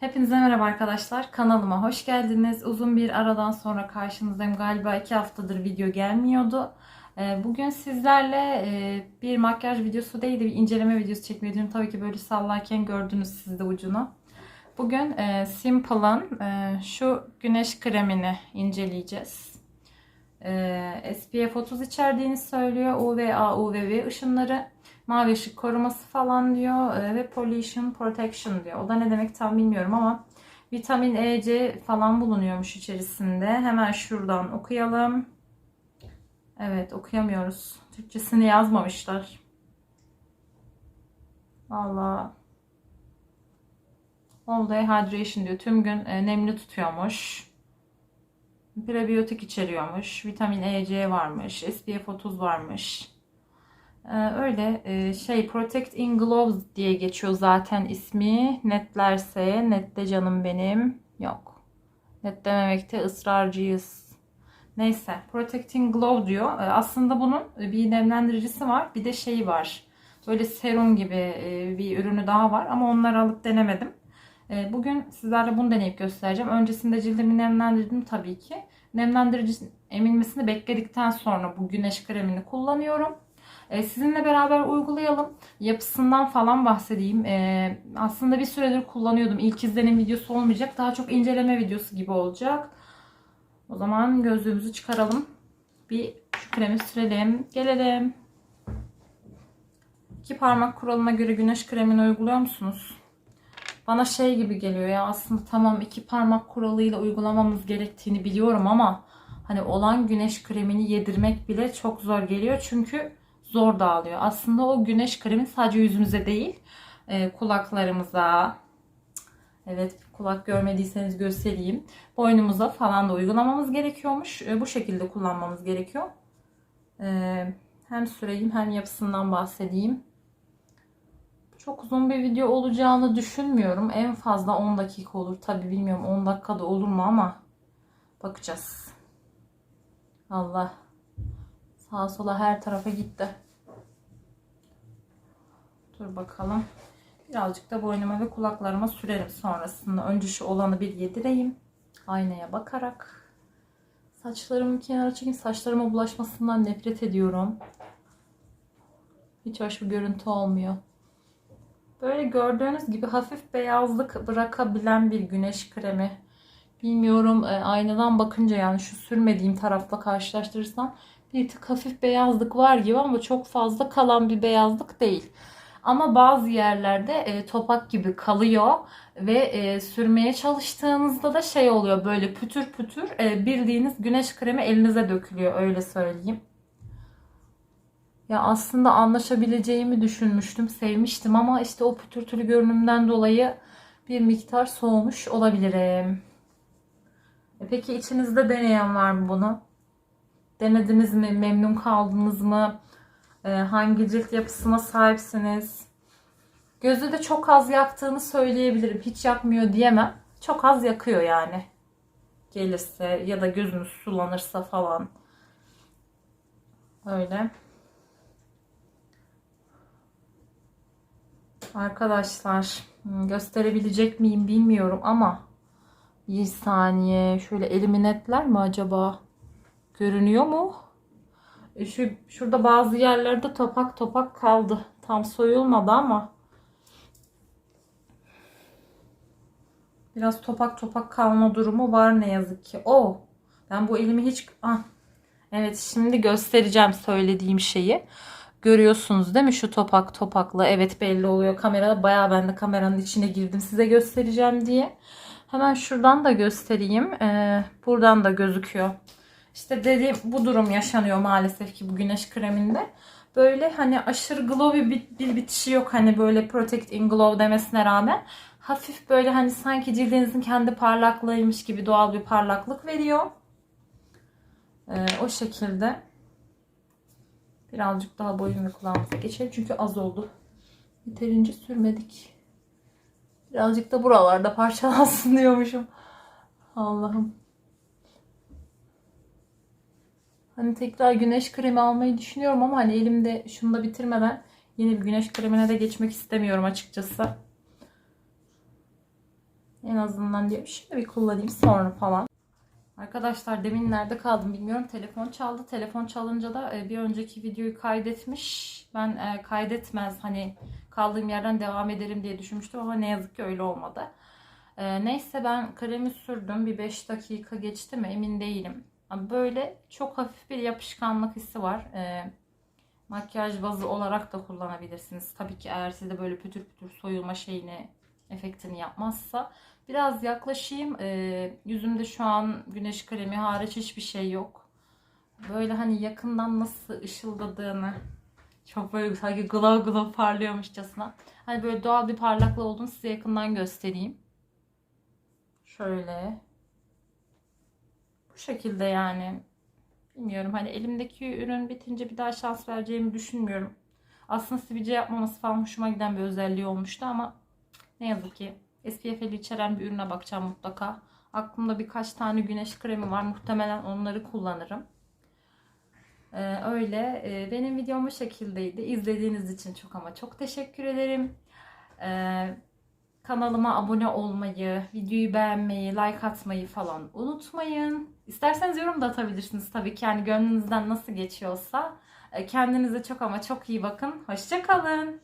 Hepinize merhaba arkadaşlar. Kanalıma hoş geldiniz. Uzun bir aradan sonra karşınızdayım. Galiba iki haftadır video gelmiyordu. Ee, Bugün sizlerle e, bir makyaj videosu değil de bir inceleme videosu çekmeyi. Tabii ki böyle sallarken gördünüz siz de ucunu. Bugün e, Simple'ın e, şu güneş kremini inceleyeceğiz. E, SPF 30 içerdiğini söylüyor. UVA, UVB ışınları, mavi ışık koruması falan diyor e, ve pollution protection diyor. O da ne demek tam bilmiyorum ama vitamin E, C falan bulunuyormuş içerisinde. Hemen şuradan okuyalım. Evet okuyamıyoruz. Türkçesini yazmamışlar. Valla All day hydration diyor. Tüm gün e, nemli tutuyormuş. Prebiyotik içeriyormuş. Vitamin E, C varmış. SPF 30 varmış. Ee, öyle e, şey Protect in Gloves diye geçiyor zaten ismi. Netlerse nette canım benim. Yok. Netlememekte ısrarcıyız. Neyse. Protecting Glow diyor. Ee, aslında bunun bir nemlendiricisi var. Bir de şeyi var. Böyle serum gibi e, bir ürünü daha var. Ama onları alıp denemedim. E, Bugün sizlerle bunu deneyip göstereceğim. Öncesinde cildimi nemlendirdim tabii ki. Nemlendirici emilmesini bekledikten sonra bu güneş kremini kullanıyorum. E, Sizinle beraber uygulayalım. Yapısından falan bahsedeyim. E, aslında bir süredir kullanıyordum. İlk izlenim videosu olmayacak. Daha çok inceleme videosu gibi olacak. O zaman gözlüğümüzü çıkaralım. Bir şu kremi sürelim. Gelelim. İki parmak kuralına göre güneş kremini uyguluyor musunuz? Bana şey gibi geliyor ya aslında tamam iki parmak kuralıyla uygulamamız gerektiğini biliyorum ama hani olan güneş kremini yedirmek bile çok zor geliyor. Çünkü zor dağılıyor. Aslında o güneş kremi sadece yüzümüze değil e, kulaklarımıza evet kulak görmediyseniz göstereyim. Boynumuza falan da uygulamamız gerekiyormuş. E, bu şekilde kullanmamız gerekiyor. E, hem süreyim hem yapısından bahsedeyim. Çok uzun bir video olacağını düşünmüyorum. En fazla 10 dakika olur. Tabi bilmiyorum 10 dakikada olur mu ama bakacağız. Allah sağa sola her tarafa gitti. Dur bakalım. Birazcık da boynuma ve kulaklarıma sürerim sonrasında. Önce şu olanı bir yedireyim. Aynaya bakarak. Saçlarımı kenara çekeyim. Saçlarıma bulaşmasından nefret ediyorum. Hiç hoş bir görüntü olmuyor. Böyle gördüğünüz gibi hafif beyazlık bırakabilen bir güneş kremi. Bilmiyorum e, aynadan bakınca yani şu sürmediğim tarafla karşılaştırırsam bir tık hafif beyazlık var gibi ama çok fazla kalan bir beyazlık değil. Ama bazı yerlerde e, topak gibi kalıyor ve e, sürmeye çalıştığınızda da şey oluyor böyle pütür pütür e, bildiğiniz güneş kremi elinize dökülüyor öyle söyleyeyim. Ya aslında anlaşabileceğimi düşünmüştüm, sevmiştim ama işte o pütürtülü görünümden dolayı bir miktar soğumuş olabilirim. E peki içinizde deneyen var mı bunu? Denediniz mi? Memnun kaldınız mı? E, hangi cilt yapısına sahipsiniz? Gözü de çok az yaktığını söyleyebilirim. Hiç yakmıyor diyemem. Çok az yakıyor yani. Gelirse ya da gözünüz sulanırsa falan. Öyle. Arkadaşlar hmm, gösterebilecek miyim bilmiyorum ama bir saniye şöyle elimi netler mi acaba? Görünüyor mu? E şu şurada bazı yerlerde topak topak kaldı. Tam soyulmadı ama biraz topak topak kalma durumu var ne yazık ki. O ben bu elimi hiç ah. Evet şimdi göstereceğim söylediğim şeyi. Görüyorsunuz değil mi şu topak topakla? Evet belli oluyor kamerada. Bayağı ben de kameranın içine girdim size göstereceğim diye. Hemen şuradan da göstereyim. Ee, buradan da gözüküyor. İşte dediğim bu durum yaşanıyor maalesef ki bu güneş kreminde. Böyle hani aşırı glowy bir, bir bitişi yok. Hani böyle protect in glow demesine rağmen. Hafif böyle hani sanki cildinizin kendi parlaklığıymış gibi doğal bir parlaklık veriyor. Ee, o şekilde. Birazcık daha boyun ve kulağımıza geçelim. Çünkü az oldu. Yeterince sürmedik. Birazcık da buralarda parçalansın diyormuşum. Allah'ım. Hani tekrar güneş kremi almayı düşünüyorum ama hani elimde şunu da bitirmeden yeni bir güneş kremine de geçmek istemiyorum açıkçası. En azından diyorum şunu bir kullanayım sonra falan. Arkadaşlar demin nerede kaldım bilmiyorum. Telefon çaldı. Telefon çalınca da e, bir önceki videoyu kaydetmiş. Ben e, kaydetmez hani kaldığım yerden devam ederim diye düşünmüştüm ama ne yazık ki öyle olmadı. E, Neyse ben kremi sürdüm. Bir 5 dakika geçti mi emin değilim. Böyle çok hafif bir yapışkanlık hissi var. Makyaj bazı olarak da kullanabilirsiniz. Tabii ki eğer sizde böyle pütür pütür soyulma şeyini efektini yapmazsa. Biraz yaklaşayım. Ee, yüzümde şu an güneş kremi hariç hiçbir şey yok. Böyle hani yakından nasıl ışıldadığını çok böyle sanki glow glow parlıyormuşçasına. Hani böyle doğal bir parlaklığı olduğunu size yakından göstereyim. Şöyle. Bu şekilde yani. Bilmiyorum hani elimdeki ürün bitince bir daha şans vereceğimi düşünmüyorum. Aslında sivilce yapmaması falan hoşuma giden bir özelliği olmuştu ama ne yazık ki SPF 50 içeren bir ürüne bakacağım mutlaka. Aklımda birkaç tane güneş kremi var. Muhtemelen onları kullanırım. Ee, öyle. Ee, benim videom bu şekildeydi. İzlediğiniz için çok ama çok teşekkür ederim. Ee, kanalıma abone olmayı, videoyu beğenmeyi, like atmayı falan unutmayın. İsterseniz yorum da atabilirsiniz tabii ki. Yani gönlünüzden nasıl geçiyorsa. Ee, Kendinize çok ama çok iyi bakın. Hoşçakalın.